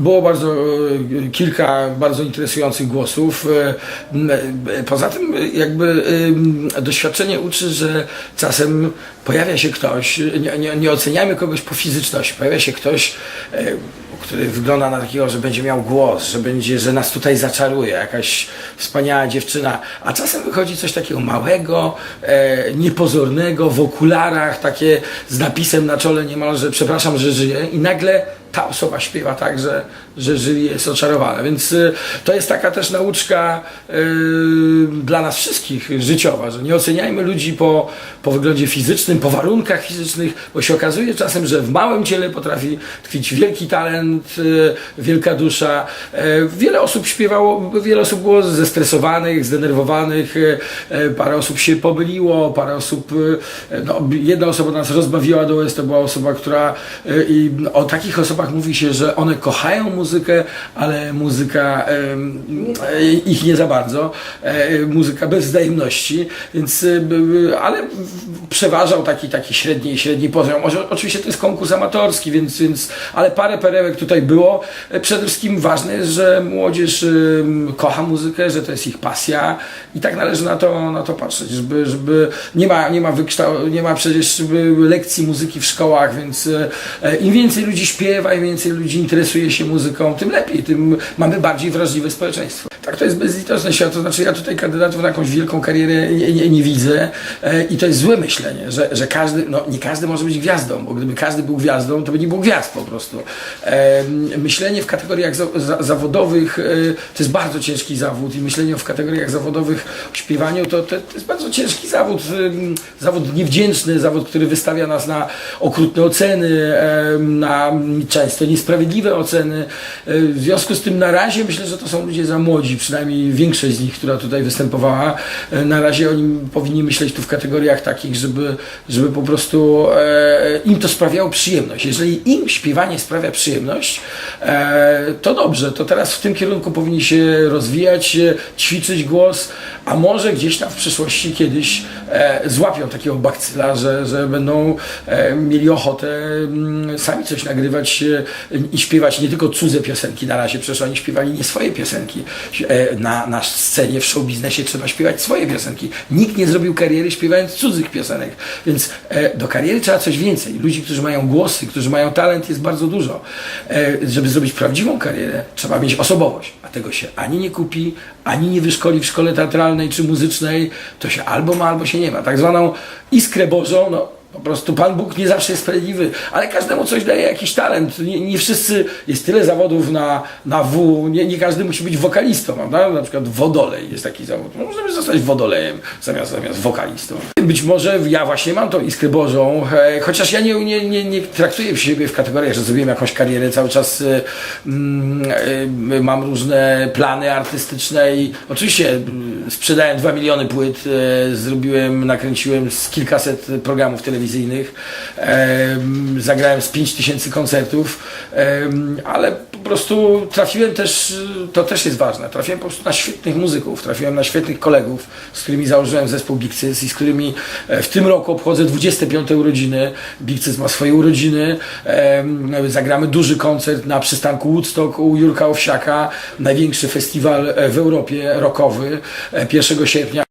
Było bardzo e, kilka bardzo interesujących głosów. E, e, Poza tym jakby doświadczenie uczy, że czasem pojawia się ktoś, nie, nie, nie oceniajmy kogoś po fizyczności, pojawia się ktoś, który wygląda na takiego, że będzie miał głos, że będzie, że nas tutaj zaczaruje, jakaś wspaniała dziewczyna, a czasem wychodzi coś takiego małego, niepozornego, w okularach, takie z napisem na czole niemalże, przepraszam, że żyję i nagle ta osoba śpiewa tak, że, że jury jest oczarowane. Więc y, to jest taka też nauczka y, dla nas wszystkich życiowa, że nie oceniajmy ludzi po, po wyglądzie fizycznym, po warunkach fizycznych, bo się okazuje czasem, że w małym ciele potrafi tkwić wielki talent, y, wielka dusza. E, Wiele osób śpiewało, wiele osób było zestresowanych, zdenerwowanych, e, e, parę osób się pomyliło, parę osób, no, jedna osoba nas rozbawiła do łez, to była osoba, która i o takich osobach mówi się, że one kochają muzykę, ale muzyka e, ich nie za bardzo, e, muzyka bez wzajemności, więc, e, ale przeważał taki, taki średni, średni poziom. Oczywiście to jest konkurs amatorski, więc, więc, ale parę perełek tutaj było. Przede wszystkim ważne jest, że młodzież kocha muzykę, że to jest ich pasja i tak należy na to, na to patrzeć, żeby, żeby nie ma, nie ma wykształ, nie ma przecież lekcji muzyki w szkołach, więc im więcej ludzi śpiewa, im więcej ludzi interesuje się muzyką, tym lepiej, tym mamy bardziej wrażliwe społeczeństwo. Tak to jest bezlitosny świat, to znaczy ja tutaj kandydatów na jakąś wielką karierę nie, nie, nie widzę e, i to jest złe myślenie, że, że każdy, no nie każdy może być gwiazdą, bo gdyby każdy był gwiazdą, to by nie było gwiazd po prostu. E, myślenie w kategoriach za, za, zawodowych e, to jest bardzo ciężki zawód i myślenie w kategoriach zawodowych o śpiewaniu to, to, to jest bardzo ciężki zawód, em, zawód niewdzięczny, zawód, który wystawia nas na okrutne oceny, em, na często niesprawiedliwe oceny. E, W związku z tym na razie myślę, że to są ludzie za młodzi, przynajmniej większość z nich, która tutaj występowała. E, Na razie oni powinni myśleć tu w kategoriach takich, żeby, żeby po prostu e, im to sprawiało przyjemność. Jeżeli im śpiewanie sprawia przyjemność, to dobrze, to teraz w tym kierunku powinni się rozwijać, ćwiczyć głos, a może gdzieś tam w przyszłości kiedyś złapią takiego bakcyla, że, że będą mieli ochotę mm, sami coś nagrywać i śpiewać nie tylko cudze piosenki na razie, przecież oni śpiewali nie swoje piosenki. E, na, na scenie w show biznesie trzeba śpiewać swoje piosenki. Nikt nie zrobił kariery śpiewając cudzych piosenek, więc e, do kariery trzeba coś więcej. Ludzi, którzy mają głosy, którzy mają talent jest bardzo dużo. E, żeby zrobić prawdziwą karierę, trzeba mieć osobowość, a tego się ani nie kupi, ani nie wyszkoli w szkole teatralnej czy muzycznej, to się albo ma, albo się nie ma. Tak zwaną iskrę Bożą, no po prostu Pan Bóg nie zawsze jest sprawiedliwy, ale każdemu coś daje jakiś talent. Nie, nie wszyscy, jest tyle zawodów na, na W, nie, nie każdy musi być wokalistą, prawda? Na przykład wodolej jest taki zawód. No, Możemy zostać wodolejem zamiast, zamiast wokalistą. Być może ja właśnie mam tą iskrę Bożą, e, chociaż ja nie, nie, nie, nie traktuję siebie w kategoriach, że zrobiłem jakąś karierę, cały czas e, mm, e, mam różne plany artystyczne i oczywiście sprzedałem 2 miliony płyt, e, zrobiłem, nakręciłem z kilkaset programów telewizyjnych, em, zagrałem z 5 tysięcy koncertów, em, ale prostu trafiłem też, to też jest ważne, trafiłem po prostu na świetnych muzyków, trafiłem na świetnych kolegów, z którymi założyłem zespół Big Cis i z którymi e, w tym roku obchodzę 25 urodziny. Big Cis ma swoje urodziny, em, zagramy duży koncert na przystanku Woodstock u Jurka Owsiaka, największy festiwal e, w Europie rockowy e, 1 sierpnia.